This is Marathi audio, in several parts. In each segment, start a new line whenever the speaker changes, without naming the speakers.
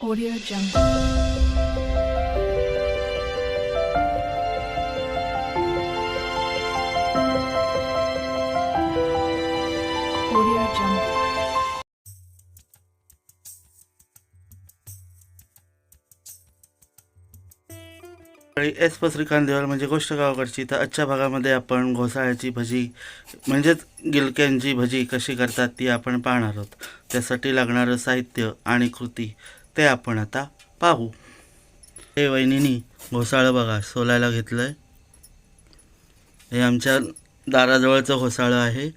Audio Jungle. Audio Jungle.
आणि एस पसरी देवाल म्हणजे गोष्ट गावाकडची तर आजच्या भागामध्ये आपण घोसाळ्याची भजी म्हणजेच गिलक्यांची भजी कशी करतात ती आपण पाहणार आहोत त्यासाठी लागणारं साहित्य आणि कृती ते आपण आता पाहू. हे वहिनीनी घोसाळं बघा सोलायला घेतलं आहे हे आमच्या दाराजवळचं घोसाळं आहे.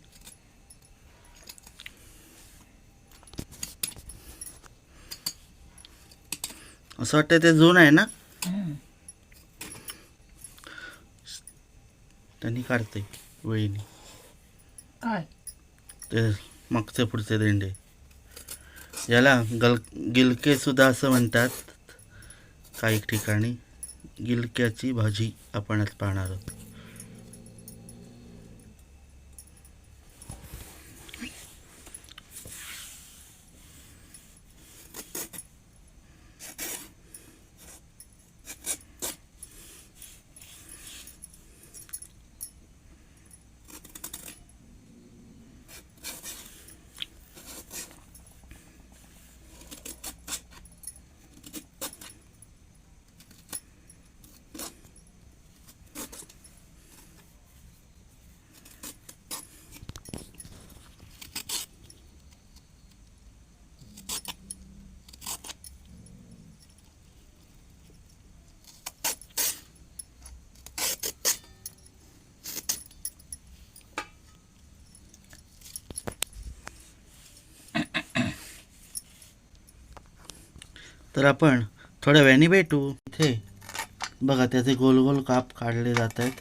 असं वाटतं ते जून आहे ना? त्यांनी काढते वहिनी.
काय?
ते मागचे पुढचे देंडे. याला गल गिलके सुद्धा असं म्हणतात. काही ठिकाणी गिलक्याची भाजी आपण आज पाहणार आहोत. तर आपण थोड्या वेळाने भेटू. इथे बघा त्याचे गोल गोल काप काढले जात आहेत.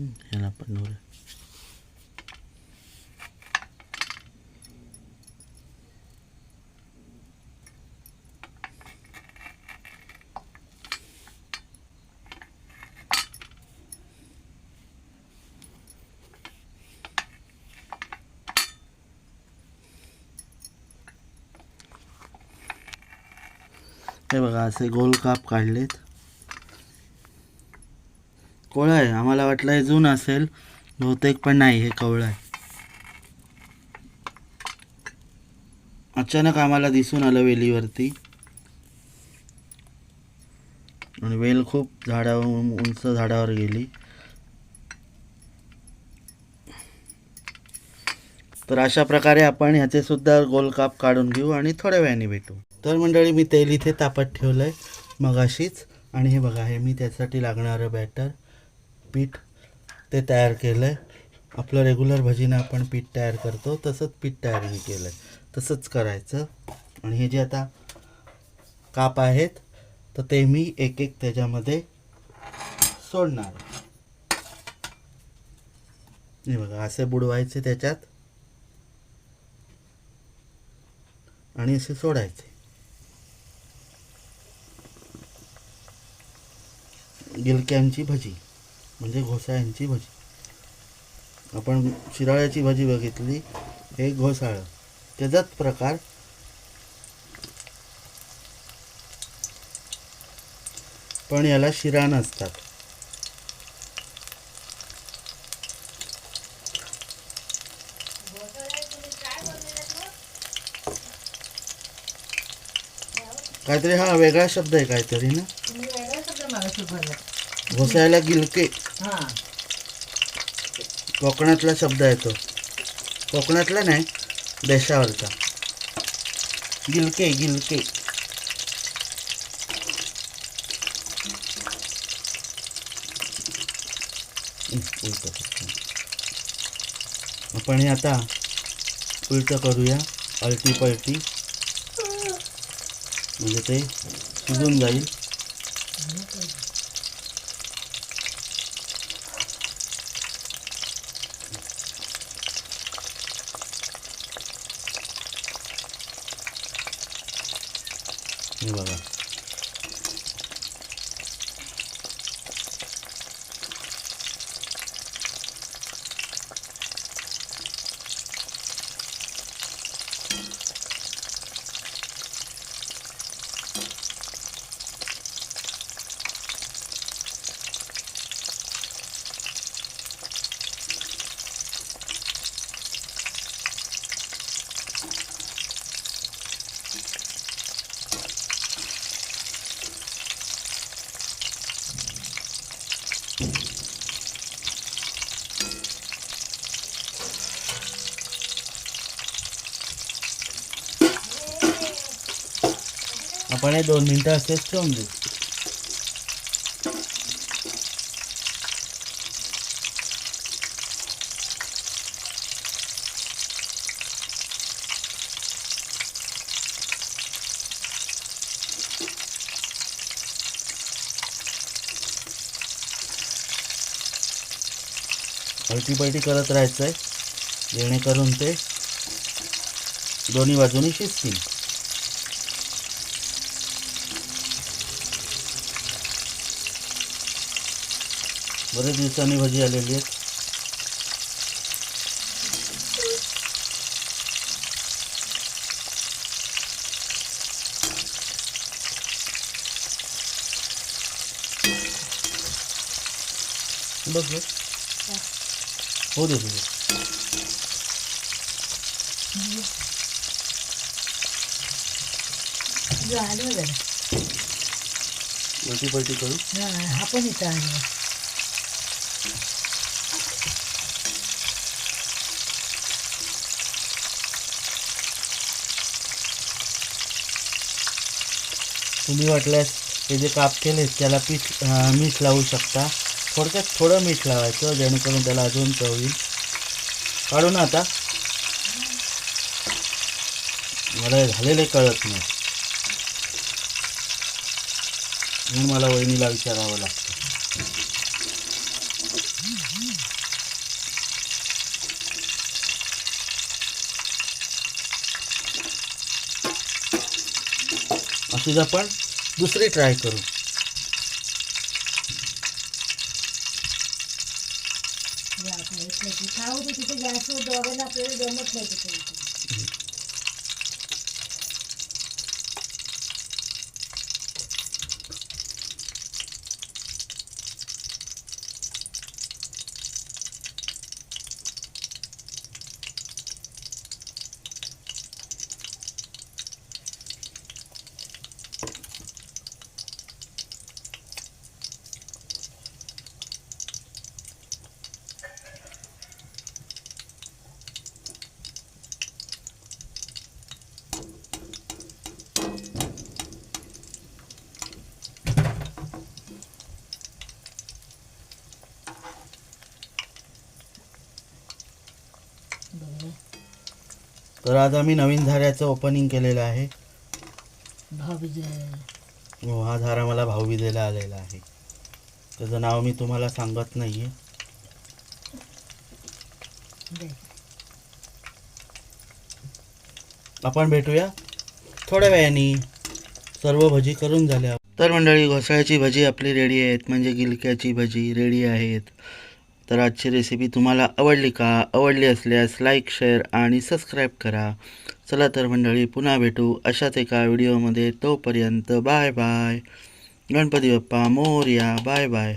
हम्म, ह्याला पण हे बघा असे गोल काप काढलेत. कोळा आहे. आम्हाला वाटलं हे जून असेल. बहुतेक पण नाही हे कवळं आहे. अचानक आम्हाला दिसून आलं वेलीवरती. आणि वेल खूप झाडावर उंच झाडावर गेली. तर अशा प्रकारे आपण ह्याचे सुद्धा गोलकाप काढून घेऊ आणि थोड्या वेळाने भेटू. तर मंडळी मी तेल इथे तापत ठेवलं आहे मगाशीच. आणि हे बघा हे मी त्यासाठी लागणारं बॅटर पीठ ते तयार केलं आहे आपलं रेग्युलर भजीनं आपण पीठ तयार करतो. तसंच पीठ तयार मी केलं आहे तसंच करायचं. आणि हे जे आता काप आहेत तर ते मी एक एक त्याच्यामध्ये सोडणार. हे बघा असे बुडवायचे त्याच्यात. आणि असे सोडायचे. गिलक्यांची भजी. म्हणजे घोसाळ्यांची भजी. आपण शिराळ्याची भाजी बघितली हे घोसाळं. त्याचाच प्रकार पण याला शिरा नसतात. काहीतरी हा वेगळा शब्द आहे काहीतरी ना? घोसायला गिलके.
हां.
कोकणातला शब्द आहे तो. कोकणातला नाही देशावरचा. गिलके गिलके. आपण हे आता उलटं करूया अलटी पलटी. म्हणजे ते शिजून जाईल. बघा. आपण हे दोन मिनटं असेच ठेवून देऊ. पलटी पलटी करत राहायचं आहे जेणेकरून ते दोन्ही बाजूनी शिजतील. बरेच दिवसांनी भजी आलेली आहेत. बघ हो दे तुझे
झालं
पलटी करू?
हा हा पण इथं आलो
तुम्ही वाटल्यास हे जे काप केले त्याला पीठ मीठ लावू शकता. थोडक्यात थोडं मीठ लावायचं जेणेकरून त्याला अजून चव येईल. काढू ना आता. मला झालेले कळत नाही. म्हणून मला वहिनीला विचारावं लागतं. अशीच आपण दुसरी ट्राय करू.
खाऊ तिथे गॅसवर आपल्याला जमत नाही तिथे इथे. बघा
तर आज आम्ही नवीन झाऱ्याचं ओपनिंग केलेलं आहे. हो, हा झारा मला भाऊबीजेला आलेला आहे. त्याचं नाव मी तुम्हाला सांगत नाही आहे आपण भेटूया. थोड्या वेळाने सर्व भजी करून झाल्या. तर मंडळी घोसाळ्याची भजी आपली रेडी आहेत. म्हणजे गिलक्याची भजी रेडी आहेत. तर आजची रेसिपी तुम्हाला आवडली का? आवडली असल्यास लाईक शेअर आणि सबस्क्राईब करा. चला तर मंडळी पुन्हा भेटू अशाच एका व्हिडिओमध्ये तोपर्यंत bye bye Ganpati Bappa Morya bye bye